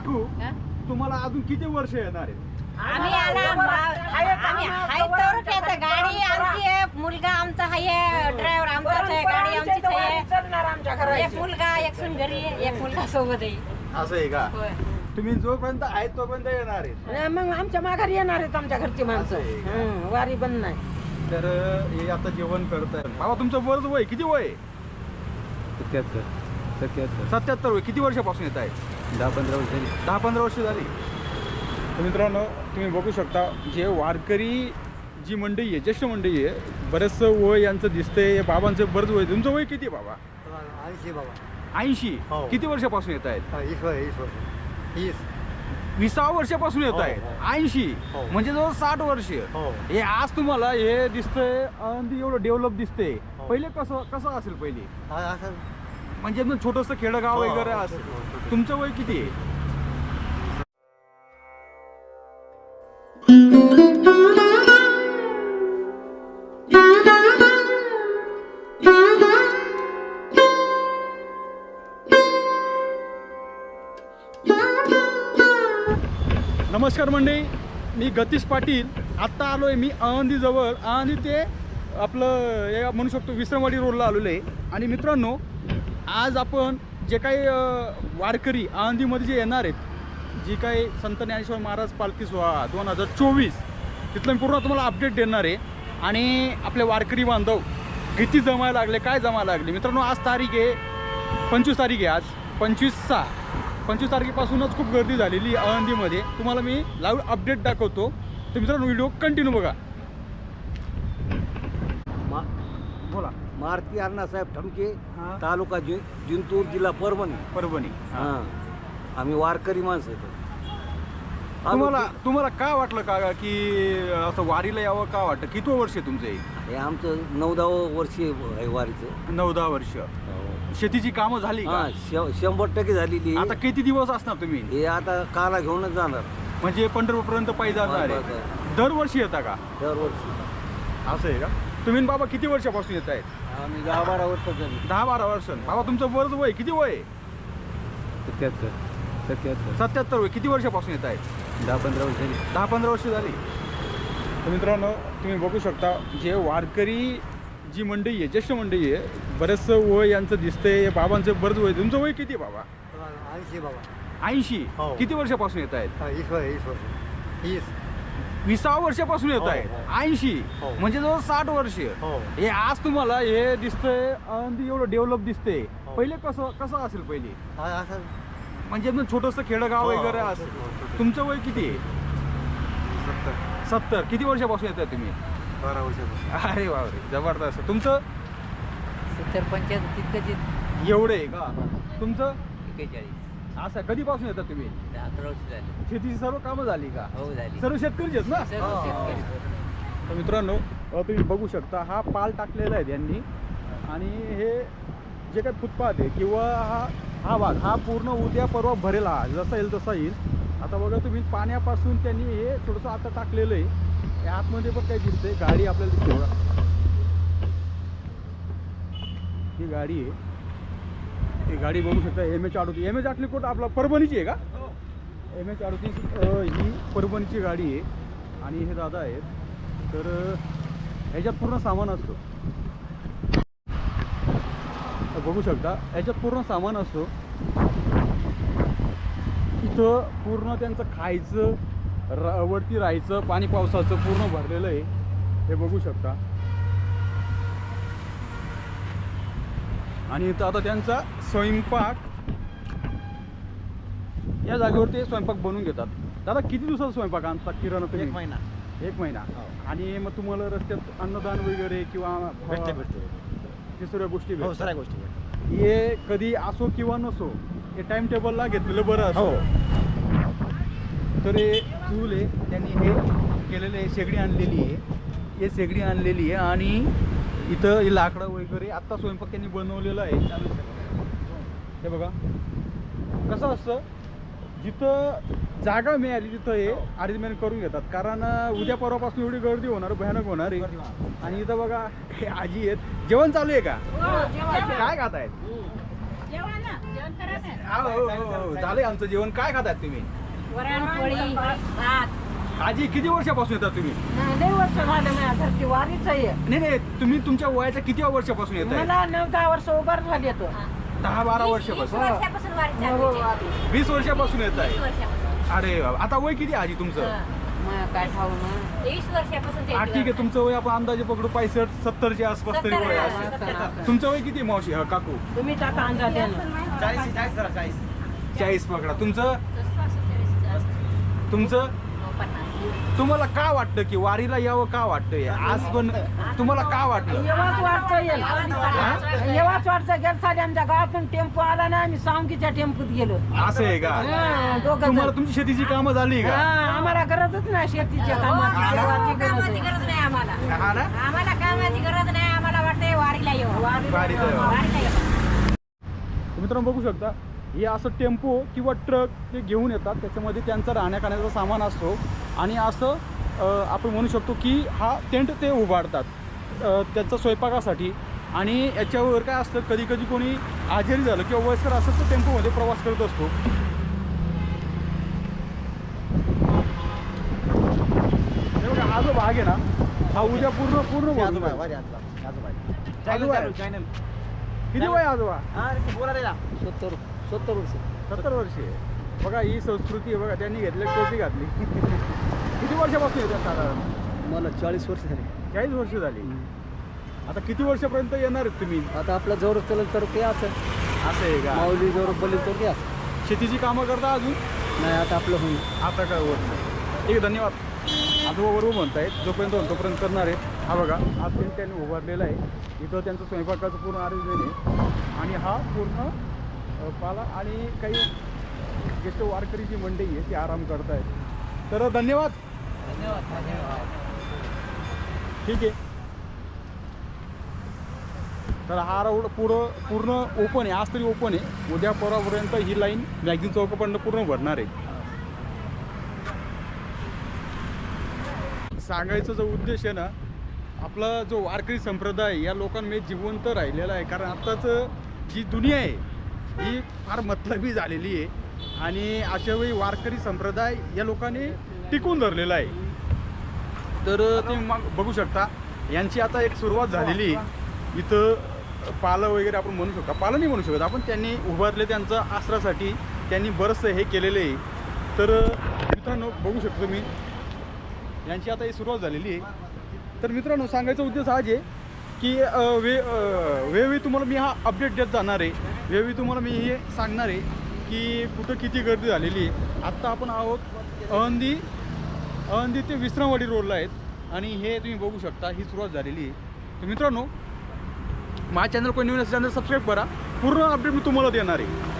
काकू? तुम्हाला अजून किती वर्ष येणार आहेत? आम्ही आला मा- आम्ही हाय तर त्याचं गाडी आमची आहे मुलगा आमचा आहे ड्रायव्हर आमचाच आहे गाडी आमचीच आहे. आमच्या एक मुलगा एक सून घरी आहे, एक मुलगा सोबत आहे. असं आहे का? होय. तुम्ही जोपर्यंत आहेत तोपर्यंत येणार आहेत. नाही, मग आमच्या माघारी येणार आहेत आमच्या घरची माणसं. असं आहे का? हं, वारी बंद नाही. तर अं, हे आता जेवण करताय. बाबा तुमचं वरच वय किती वय? आहे? सत्याहत्तर. सत्याहत्तर. सत्याहत्तर वय. किती वर्षापासून येत आहे दहा पंधरा वर्ष झाली. दहा पंधरा वर्ष झाली. तर मित्रांनो तुम्ही बघू शकता जे वारकरी जी मंडळी आहे ज्येष्ठ मंडळी आहे बरेचसं वय यांचं दिसतंय बाबांचं बरंच वय. तुमचं वय किती आहे बाबा? ऐंशी बाबा. ऐंशी? हो. किती वर्षापासून येत आहेत? हा, वीस वर्ष वीस वर्ष. वीस विसाव्या वर्षापासून येत हो, आहेत? हो. ऐंशी? हो. म्हणजे जवळ साठ वर्ष. हो. हे आज तुम्हाला हे दिसतंय एवढं डेव्हलप दिसतंय. हो. पहिले कसं कसं असेल पहिले? हा, असं म्हणजे एकदम छोटंसं खेडगाव हो, वगैरे हो, हो. तुमचं वय किती आहे? नमस्कार मंडळी मी गतीश पाटील. आत्ता आलो आहे मी आळंदीजवळ आळंदी ते आपलं म्हणू शकतो विश्रमवाडी रोडला आलेलो आहे. आणि मित्रांनो आज आपण जे काही वारकरी आळंदीमध्ये जे येणार आहेत जी काही संत ज्ञानेश्वर महाराज पालखी सोहळा दोन हजार चोवीस तिथलं मी पूर्ण तुम्हाला अपडेट देणार आहे. आणि आपले वारकरी बांधव किती जमायला लागले काय जमायला लागले? मित्रांनो आज तारीख आहे पंचवीस तारीख आहे आज. पंचवीस सहा. पंचवीस तारखेपासूनच खूप गर्दी झालेली आळंदीमध्ये. तुम्हाला मी लाईव्ह अपडेट दाखवतो. तर मित्रांनो व्हिडिओ कंटिन्यू बघा. बोला. मारुती अण्णासाहेब ठमके हां. तालुका जि जिंतूर जिल्हा परभणी. परभणी हा. आम्ही वारकरी माणसं आहेत. तुम्हाला तुम्हाला काय वाटलं का की असं वारीला यावं का वाटतं? किती वर्ष आहे तुमचं हे? हे आमचं नऊदावं वर्ष आहे वारीचं. नऊ दहा वर्ष. शेतीची कामं झाली हा का श- शंभर टक्के झालेली आता किती दिवस असणार तुम्ही? हे आता काला घेऊनच जाणार. म्हणजे पंढरपूरपर्यंत पायी जाणार आहे. दरवर्षी येता का? दरवर्षी. असं आहे का? तुम्ही न बाबा किती वर्षापासून येत आहेत? आम्ही दहा बारा वर्ष झाली दहा बारा वर्ष बाबा तुमचं बरंच वय किती वय? आहे? सत्याहत्तर. सत्याहत्तर. सत्याहत्तर वय. किती वर्षापासून येत आहेत? दहा पंधरा वर्ष झाली. दहा पंधरा वर्ष झाली. तर मित्रांनो तुम्ही बघू शकता जे वारकरी जी मंडळी आहे ज्येष्ठ मंडळी आहे बरेचसं वय यांचं दिसतंय बाबांचं बरंच वय. तुमचं वय किती आहे बाबा? ऐंशी बाबा. ऐंशी? हो. किती वर्षापासून येत आहेत? हा, वीस वर्ष वीस वर्ष वीस. विसाव्या वर्षापासून येत हो, आहेत हो. ऐंशी. हो. म्हणजे जवळ साठ वर्ष. हो. हे आज तुम्हाला हे दिसतंय अगदी एवढं डेव्हलप दिसतंय. हो. पहिले कसं कसं असेल पहिले? हा, असं. म्हणजे छोटंसं खेडगाव हो, वगैरे हो, असेल. हो, हो, हो. तुमचं वय किती? आहे सत्तर. किती वर्षापासून येत आहे तुम्ही? बारा वर्षापासून. अरे बापरे जबरदस्त. तुमचं? सत्तर पंच्याहत्तर तितकं एवढं आहे का? तुमचं? एक्केचाळीस असं कधीपासून येतात तुम्ही? अकरा वर्ष झाली. शेतीची सर्व कामं झाली का? हो झाली. सर्व शेतकरीच आहेत ना? सर्व शेतकरी. तर मित्रांनो अ, तुम्ही बघू शकता हा पाल टाकलेला आहे त्यांनी. आणि हे जे काही फुटपाथ आहे किंवा हा हा भाग हा पूर्ण उद्या परवा भरेल हा जसा येईल तसा येईल. आता बघा तुम्ही पाण्यापासून त्यांनी हे थोडंसं आता टाकलेलं आहे. या आतमध्ये पण काही दिसतंय गाडी आपल्याला दिसते बघा. ही गाडी आहे. ही गाडी बघू शकता. एम एच अडोतीस एम एच कोट आपला परभणीची आहे का? एम एच अडतीस ही परभणीची गाडी आहे. आणि हे दादा आहेत. तर ह्याच्यात पूर्ण सामान असतो. बघू शकता. ह्याच्यात पूर्ण सामान असतो. इथं पूर्ण त्यांचं खायचं र वरती राहायचं पाणी पावसाचं पूर्ण भरलेलं आहे. हे बघू शकता. आणि इथं आता त्यांचा स्वयंपाक. या जागेवर ते स्वयंपाक बनवून घेतात. दादा किती दिवसाचा स्वयंपाक आणतात किराणा तुम्ही? एक महिना. एक महिना. आणि मग तुम्हाला रस्त्यात अन्नदान वगैरे किंवा भेटते भेटते ते सर्व गोष्टी हो. सगळ्या गोष्टी भेटते हे कधी असो किंवा नसो हे टाइम टेबलला घेतलेलं बरं हो. असं तर हे चूल आहे त्यांनी हे केलेलं आहे शेगडी आणलेली आहे. हे शेगडी आणलेली आहे आणि इथं हे लाकडं वगैरे आत्ता स्वयंपाक त्यांनी बनवलेला आहे. हे बघा. कसं असतं? जिथं जागा मिळाली तिथं हे अरेंजमेंट करून घेतात. कारण उद्या परवापासून एवढी गर्दी होणार भयानक होणार आहे. आणि इथं बघा हे आजी आहेत. जेवण चालू आहे का? काय खात आहेत हो, हो, हो, हो. झालंय आमचं जेवण. काय खातात तुम्ही? वरण पोळी भात. आजी किती वर्षापासून येतात तुम्ही? लई वर्ष झाले माझ्या घरची वारीच आहे. नाही नाही तुम्ही तुमच्या वयाच्या किती वर्षापासून येत आहे मला नऊ दहा वर्ष उभार झाली येतो दहा बारा वर्षापासून? वर्षापासून वारी चालू आहे. वीस वर्षापासून येत वीस आहे वर्षापासून. अरे बाबा. आता वय किती आहे आजी तुमचं? मग काय ठाऊ ना. वीस वर्षापासून ते हा ठीक आहे तुमचं वय आपण अंदाजे पकडू पायसठ सत्तरच्या आसपास तरी वय असेल. तुमचं वय किती आहे, मावशी? हा, काकू. तुम्ही टाका अंदाज द्या चाळीस पकडा. तुमचं? तुमचं? तुम्हाला का वाटतं की वारीला यावं का वाटतंय? आज पण तुम्हाला का वाटलं? येवाच वाटतं येईल येवाच वाटतं गेल साली आमच्या गावातून टेम्पो आला ना आम्ही सावंगीच्या टेम्पोत गेलो. असं आहे का? हा, दोघं तुम्हाला. तुमची शेतीची कामं झाली हा, का आम्हाला गरजच नाही शेतीच्या कामाची. देवाची गरज कामाची आहे. गरज नाही आम्हाला. हा ना? आम्हाला कामाची गरज नाही आम्हाला वाटतंय वारीला येऊ वारीला यावं. वारीला येऊ मित्रांनो बघू शकता हे असं टेम्पो किंवा ट्रक ते घेऊन येतात त्याच्यामध्ये त्यांचा राहण्या खाण्याचा सामान असतो. आणि असं आपण म्हणू शकतो की हा टेंट ते उभारतात त्यांचा स्वयंपाकासाठी. आणि याच्यावर काय असतं कधी कधी कोणी आजारी झालं किंवा वयस्कर असं तर टेम्पोमध्ये प्रवास करत असतो. हे बघा, हा जो भाग आहे ना हा उद्या पूर्ण पूर्ण. आजोबा. किती वय आजोबा? सत्तर. सत्तर वर्ष. सत्तर वर्षे बघा ही संस्कृती आहे बघा त्यांनी घेतली टोपी घातली. किती वर्षापासून येतात साधारण? मला चाळीस वर्ष झाले. चाळीस वर्ष झाली. आता किती वर्षापर्यंत येणार आहेत तुम्ही? आता आपला जोर चलत तर ते असं. असं आहे का? माऊली जोर बोलली तर ते असं. शेतीची कामं करता अजून? नाही आता आपलं होईल. आता काय होत नाही. ठीक आहे धन्यवाद. आजोबा बरोबर म्हणतायत जोपर्यंत होईल तोपर्यंत करणार आहेत हा बघा हा टेंट त्यांनी उभारलेला आहे. इथं त्यांचं स्वयंपाकाचं पूर्ण अरेंजमेंट आहे. आणि हा पूर्ण पाला आणि काही ज्येष्ठ वारकरी जी मंडळी आहे ती आराम करतायत. तर धन्यवाद. ठीक आहे. तर हा रोड पुढं पूर्ण ओपन आहे आज तरी ओपन आहे. उद्या परवापर्यंत ही लाईन मॅगझिन चौकापर्यंत पूर्ण भरणार आहे. सांगायचा जो उद्देश आहे ना आपला जो वारकरी संप्रदाय या लोकांमध्ये जिवंत राहिलेला आहे. कारण आत्ताचं जी दुनिया आहे ही फार मतलबी झालेली आहे. आणि अशा वेळी वारकरी संप्रदाय या लोकांनी टिकून धरलेला आहे. तर तुम्ही मग बघू शकता यांची आता एक सुरुवात झालेली आहे. इथं पालं वगैरे आपण म्हणू शकता. पालं नाही म्हणू शकत आपण त्यांनी उभारले त्यांचं आसरासाठी त्यांनी बरंचसं हे केलेलं आहे. तर मित्रांनो बघू शकतो मी यांची आता ही सुरुवात झालेली आहे. तर मित्रांनो सांगायचा उद्देश हा आहे की वे वेळी तुम्हाला मी हा अपडेट देत जाणार आहे. वेळी तुम्हाला मी हे सांगणार आहे की कुठं किती गर्दी झालेली आहे. आत्ता आपण आहोत अहंदी अहंदी ते विश्रामवाडी रोडला आहेत. आणि हे तुम्ही बघू शकता ही सुरुवात झालेली आहे. तर मित्रांनो माझ्या चॅनल कोणी नवीन असेल चॅनल सबस्क्राईब करा. पूर्ण अपडेट मी तुम्हाला देणार आहे.